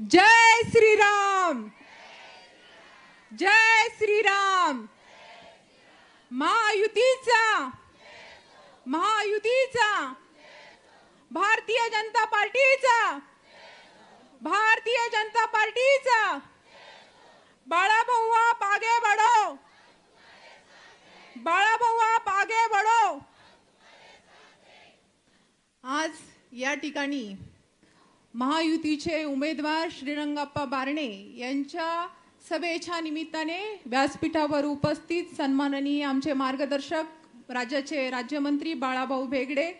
जय श्रीराम। जय श्रीराम। महायुतीचा। महायुतीचा। भारतीय जनता पार्टीचा। भारतीय जनता पार्टीचा। बाळाभाऊ पागे बडो बढ़ो। बाळाभाऊ आप आज या ठिकाणी महायुतीचे उमेदवार श्रीरंगाप्पा बारणे यांच्या सभेच्या निमित्ताने व्यासपीठावर उपस्थित सन्माननीय आमचे मार्गदर्शक राज्याचे राज्यमंत्री बाळाभाऊ भेगडे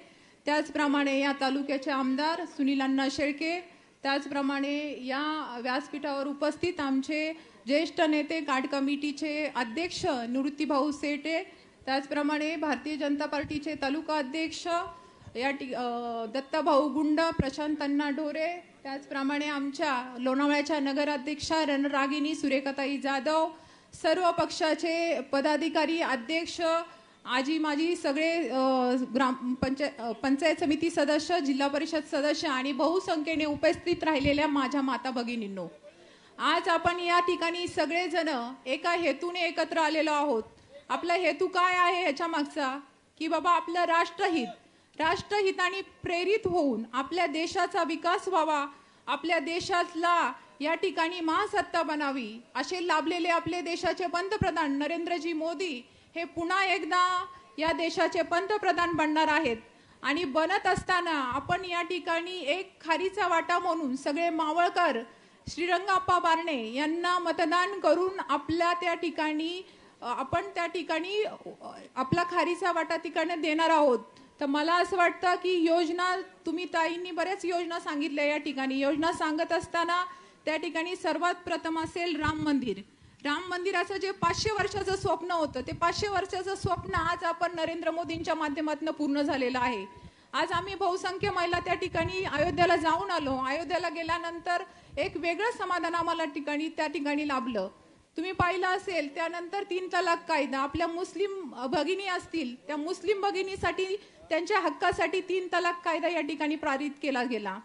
त्याचप्रमाणे या तालुक्याचे आमदार सुनील अण्णा शेळके त्याचप्रमाणे या व्यासपीठावर उपस्थित आमचे ज्येष्ठ नेते गाठ कमिटीचे अध्यक्ष निवृत्तीभाऊ सेटे त्याचप्रमाणे भारतीय जनता पार्टीचे तालुका अध्यक्ष या टी दत्ताभाऊ गुंड प्रशांत अण्णा ढोरे त्याचप्रमाणे आमच्या लोणावळ्याच्या नगराध्यक्षा रणरागिनी सुरेखाताई जाधव सर्व पक्षाचे पदाधिकारी अध्यक्ष आजी माझी सगळे ग्राम पंचाय पंचायत समिती सदस्य जिल्हा परिषद सदस्य आणि बहुसंख्येने उपस्थित राहिलेल्या माझ्या माता भगिनींनो आज आपण या ठिकाणी सगळेजण एका हेतूने एकत्र आलेलो आहोत. आपला हेतू काय आहे ह्याच्या मागचा? की बाबा आपलं राष्ट्रहित राष्ट्रहिताने प्रेरित होऊन आपल्या देशाचा विकास व्हावा आपल्या देशातला या ठिकाणी महासत्ता बनावी असे लाभलेले आपले देशाचे पंतप्रधान नरेंद्रजी मोदी हे पुन्हा एकदा या देशाचे पंतप्रधान बनणार आहेत. आणि बनत असताना आपण या ठिकाणी एक खारीचा वाटा म्हणून सगळे मावळकर श्रीरंगाप्पा बारणे यांना मतदान करून आपल्या त्या ठिकाणी आपण त्या ठिकाणी आपला खारीचा वाटा तिकडनं देणार आहोत. तर मला असं वाटतं की योजना तुम्ही ताईंनी बऱ्याच योजना सांगितल्या या ठिकाणी. योजना सांगत असताना त्या ठिकाणी सर्वात प्रथम असेल राम मंदिर. राम मंदिराचं जे पाचशे वर्षाचं स्वप्न होतं ते पाचशे वर्षाचं स्वप्न आज आपण नरेंद्र मोदींच्या माध्यमातून पूर्ण झालेलं आहे. आज आम्ही बहुसंख्य महिला त्या ठिकाणी अयोध्याला जाऊन आलो. अयोध्याला गेल्यानंतर एक वेगळं समाधान आम्हाला ठिकाणी त्या ठिकाणी लाभलं. तुम्ही पाहिलं असेल त्यानंतर तीन तलाक कायदा. आपल्या मुस्लिम भगिनी असतील त्या मुस्लिम भगिनीसाठी त्यांच्या हक्कासाठी तीन तलाक कायदा या ठिकाणी पारित केला गेला.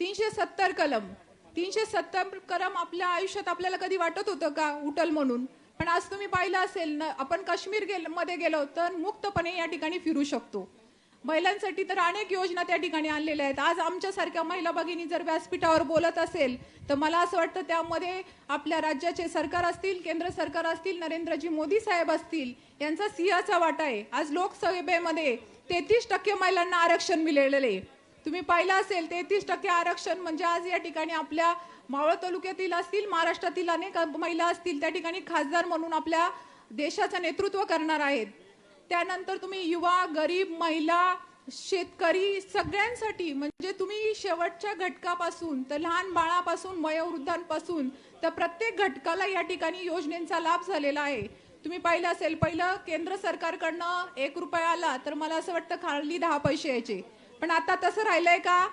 तीनशे सत्तर कलम. तीनशे सत्तर कलम आपल्या आयुष्यात आपल्याला कधी वाटत होतं का उटल म्हणून? पण आज तुम्ही पाहिलं असेल न आपण काश्मीर गेल मध्ये गेलो तर मुक्तपणे या ठिकाणी फिरू शकतो. महिलांसाठी तर अनेक योजना त्या ठिकाणी आणलेल्या आहेत. आज आमच्यासारख्या महिला भगिनी जर व्यासपीठावर बोलत असेल तर मला असं वाटतं त्यामध्ये आपल्या राज्याचे सरकार असतील केंद्र सरकार असतील नरेंद्रजी मोदी साहेब असतील यांचा सिंहाचा वाटा आहे. आज लोकसभेमध्ये तेहतीस टक्के महिलांना आरक्षण मिळालेलं आहे. तुम्ही पाहिलं असेल तेहतीस टक्के आरक्षण म्हणजे आज या ठिकाणी आपल्या मावळ तालुक्यातील असतील महाराष्ट्रातील अनेक महिला असतील त्या ठिकाणी खासदार म्हणून आपल्या देशाचं नेतृत्व करणार आहेत. त्यानंतर तुम्ही युवा गरीब महिला शेतकरी सगळ्यांसाठी म्हणजे तुम्ही शेवटच्या घटकापासून तर लहान बाळापासून वयोवृद्धांपासून तर प्रत्येक घटकाला या ठिकाणी योजनेचा लाभ झालेला आहे. तुम्ही पाहिलं असेल पहिलं केंद्र सरकारकडनं एक रुपया आला तर मला असं वाटतं खाली दहा पैसे यायचे. पण आता तसं राहिलंय का?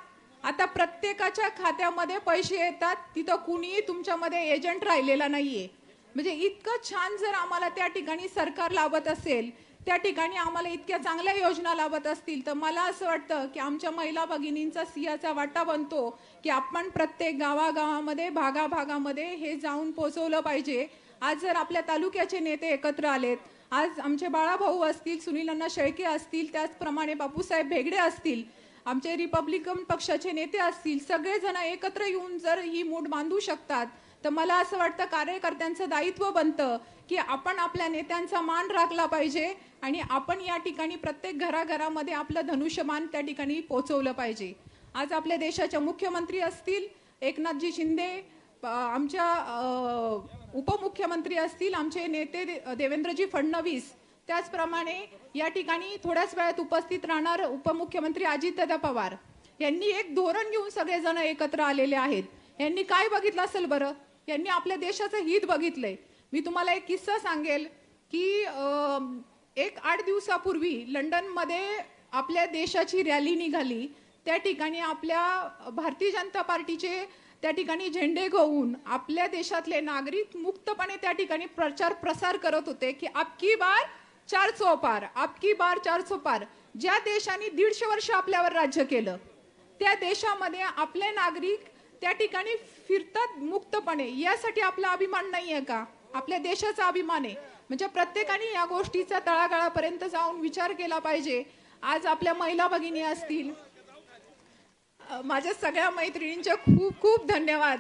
आता प्रत्येकाच्या खात्यामध्ये पैसे येतात तिथं कुणीही तुमच्यामध्ये एजंट राहिलेला नाहीये. म्हणजे इतकं छान जर आम्हाला त्या ठिकाणी सरकार लाभत असेल त्या ठिकाणी आम्हाला इतक्या चांगल्या योजना लाभत असतील तर मला असं वाटतं की आमच्या महिला भगिनींचा सिंहाचा वाटा बनतो की आपण प्रत्येक गावागावामध्ये भागाभागामध्ये हे जाऊन पोचवलं पाहिजे. आज जर आपल्या तालुक्याचे नेते एकत्र आलेत आज आमचे बाळाभाऊ असतील सुनीलांना शेळके असतील त्याचप्रमाणे बापूसाहेब भेगडे असतील आमचे रिपब्लिकन पक्षाचे नेते असतील सगळेजण एकत्र येऊन जर ही मूठ बांधू शकतात तर मला असं वाटतं कार्यकर्त्यांचं दायित्व बनतं. की आपण आपल्या नेत्यांचा मान राखला पाहिजे आणि आपण या ठिकाणी प्रत्येक घराघरामध्ये आपलं धनुष्यमान त्या ठिकाणी पोहोचवलं पाहिजे. आज आपल्या देशाच्या मुख्यमंत्री असतील एकनाथजी शिंदे आमच्या उपमुख्यमंत्री असतील आमचे नेते देवेंद्रजी फडणवीस त्याचप्रमाणे या ठिकाणी थोड्याच वेळात उपस्थित राहणार उपमुख्यमंत्री अजितदादा पवार. यांनी एक धोरण घेऊन सगळेजण एकत्र आलेले आहेत. यांनी काय बघितलं असेल बरं? यांनी आपल्या देशाचं हित बघितलंय. मी तुम्हाला एक किस्सा सांगेल की एक आठ दिवसापूर्वी लंडनमध्ये आपल्या देशाची रॅली निघाली. त्या ठिकाणी आपल्या भारतीय जनता पार्टीचे त्या ठिकाणी झेंडे घेऊन आपल्या देशातले नागरिक मुक्तपणे त्या ठिकाणी प्रचार प्रसार करत होते की आपकी बार चार चौपार आपकी बार चार चौपार ज्या देशाने दीडशे वर्ष आपल्यावर राज्य केलं त्या देशामध्ये आपले नागरिक त्या ठिकाणी फिरतात मुक्तपणे. यासाठी आपला अभिमान नाही आहे का? आपल्या देशाचा अभिमान आहे. म्हणजे प्रत्येकाने या गोष्टीचा तळागाळापर्यंत जाऊन विचार केला पाहिजे. आज आपल्या महिला भगिनी असतील. माझ्या सगळ्या मैत्रिणींचे खूप खूप धन्यवाद.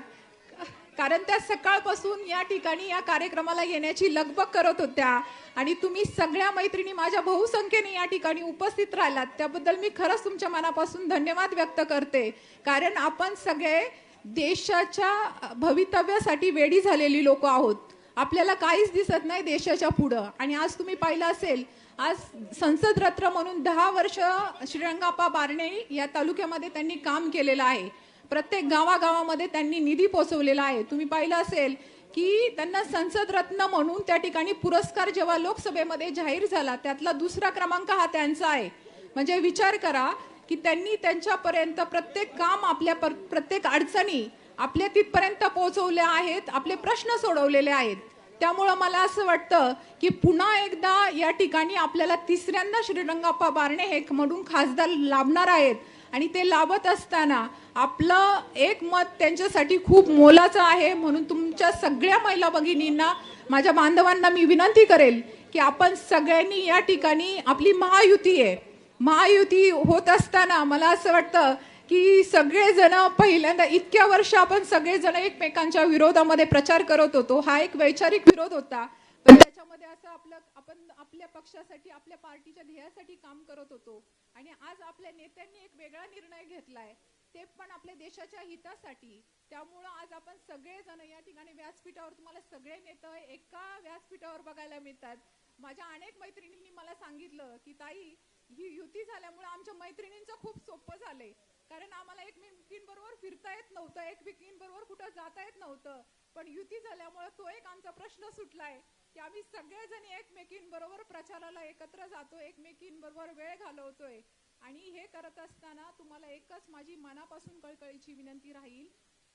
कारण त्या सकाळपासून या ठिकाणी या कार्यक्रमाला येण्याची लगबग करत होत्या. आणि तुम्ही सगळ्या मैत्रिणी माझ्या बहुसंख्येने या ठिकाणी उपस्थित राहिलात. त्याबद्दल मी खरंच तुमच्या मनापासून धन्यवाद व्यक्त करते. कारण आपण सगळे देशाच्या भवितव्यासाठी वेडी झालेली लोक आहोत. आपल्याला काहीच दिसत नाही देशाच्या पुढं. आणि आज तुम्ही पाहिलं असेल आज संसद रत्न म्हणून दहा वर्ष श्रीरंगाप्पा बारणे या तालुक्यामध्ये त्यांनी काम केलेलं आहे. प्रत्येक गावागावामध्ये त्यांनी निधी पोचवलेला आहे. तुम्ही पाहिलं असेल की त्यांना संसद रत्न म्हणून त्या ठिकाणी पुरस्कार जेव्हा लोकसभेमध्ये जाहीर झाला त्यातला दुसरा क्रमांक हा त्यांचा आहे. म्हणजे विचार करा की त्यांनी त्यांच्यापर्यंत प्रत्येक काम आपल्या पर- प्रत्येक अडचणी आपल्या तिथपर्यंत पोहोचवल्या आहेत आपले प्रश्न सोडवलेले आहेत. त्यामुळं मला असं वाटतं की पुन्हा एकदा या ठिकाणी आपल्याला तिसऱ्यांदा श्रीरंगाप्पा बारणे हे म्हणून खासदार लाभणार आहेत. आणि ते लाभत असताना आपलं एक मत त्यांच्यासाठी खूप मोलाचं आहे. म्हणून तुमच्या सगळ्या महिला भगिनींना माझ्या बांधवांना मी विनंती करेल की आपण सगळ्यांनी या ठिकाणी आपली महायुती आहे. महायुती होत असताना मला असं वाटतं की सगळेजण पहिल्यांदा इतक्या वर्ष आपण सगळेजण एकमेकांच्या विरोधामध्ये प्रचार करत होतो. हा एक वैचारिक विरोध होता. पण त्याच्यामध्ये असं आपलं आपण आपल्या पक्षासाठी आपल्या पार्टीच्या ध्येयासाठी काम करत होतो. आणि आज आपल्या नेत्यांनी एक वेगळा निर्णय घेतलाय. ते पण आपल्या देशाच्या हितासाठी. त्यामुळं आज आपण सगळेजण या ठिकाणी व्यासपीठावर तुम्हाला सगळे नेते एका व्यासपीठावर बघायला मिळतात. माझ्या अनेक मैत्रिणींनी मला सांगितलं की ताई ही युती झाल्यामुळे आमच्या मैत्रिणींचं खूप सोपं झालंय. कारण आम्हाला एकमेकींबरोबर फिरता येत नव्हतं एकमेकींबरोबर कुठं जाता येत नव्हतं. पण युती झाल्यामुळे तो एक आमचा प्रश्न सुटलाय की आम्ही सगळेजण एकमेकींबरोबर प्रचाराला एकत्र जातो एकमेकींबरोबर वेळ घालवतोय. आणि हे करत असताना तुम्हाला एकच माझी मनापासून कळकळीची विनंती राहील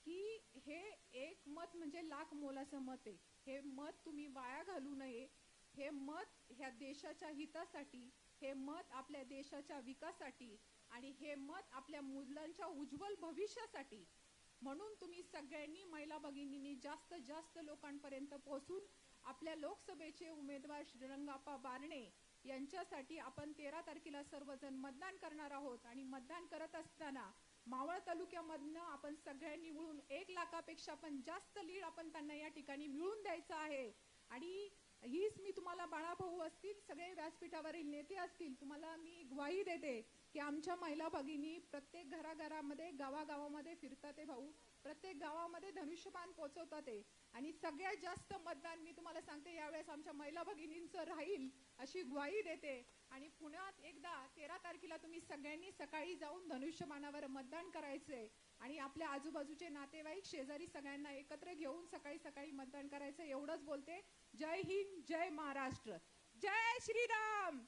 की हे एक मत म्हणजे लाख मोलाचं मत आहे. हे मत तुम्ही वाया घालू नये. हे मत ह्या देशाच्या हितासाठी हे मत आपल्या देशाच्या विकासासाठी आणि हे मत आपल्या मुलांच्या उज्ज्वल भविष्यासाठी. म्हणून तुम्ही सगळ्यांनी महिला भगिनींनी जास्त जास्त लोकांपर्यंत पोहोचून आपल्या लोकसभेचे उमेदवार श्रीरंगाप्पा बारणे यांच्यासाठी आपण तेरा तारखेला सर्वजण मतदान करणार आहोत. आणि मतदान करत असताना मावळ तालुक्यामधनं आपण सगळ्यांनी मिळून एक लाखापेक्षा पण जास्त लीड आपण त्यांना या ठिकाणी मिळून द्यायचं आहे. आणि हीच मी तुम्हाला बाळाभाऊ असतील सगळे व्यासपीठावरील नेते असतील तुम्हाला मी ग्वाही देते की आमच्या महिला भगिनी प्रत्येक घराघरामध्ये गावागावामध्ये फिरतात ते भाऊ. प्रत्येक गावामध्ये धनुष्यपान पोहोचवतात ते आणि सगळ्यात जास्त मतदान मी तुम्हाला सांगते यावेळेस आमच्या महिला भगिनींचं राहील अशी ग्वाही देते. आणि पुण्यात एकदा तेरा तारखेला तुम्ही सगळ्यांनी सकाळी जाऊन धनुष्यबाणावर मतदान करायचंय. आणि आपल्या आजूबाजूचे नातेवाईक शेजारी सगळ्यांना एकत्र घेऊन सकाळी सकाळी मतदान करायचं एवढंच बोलते. जय हिंद जय महाराष्ट्र. जय श्रीराम!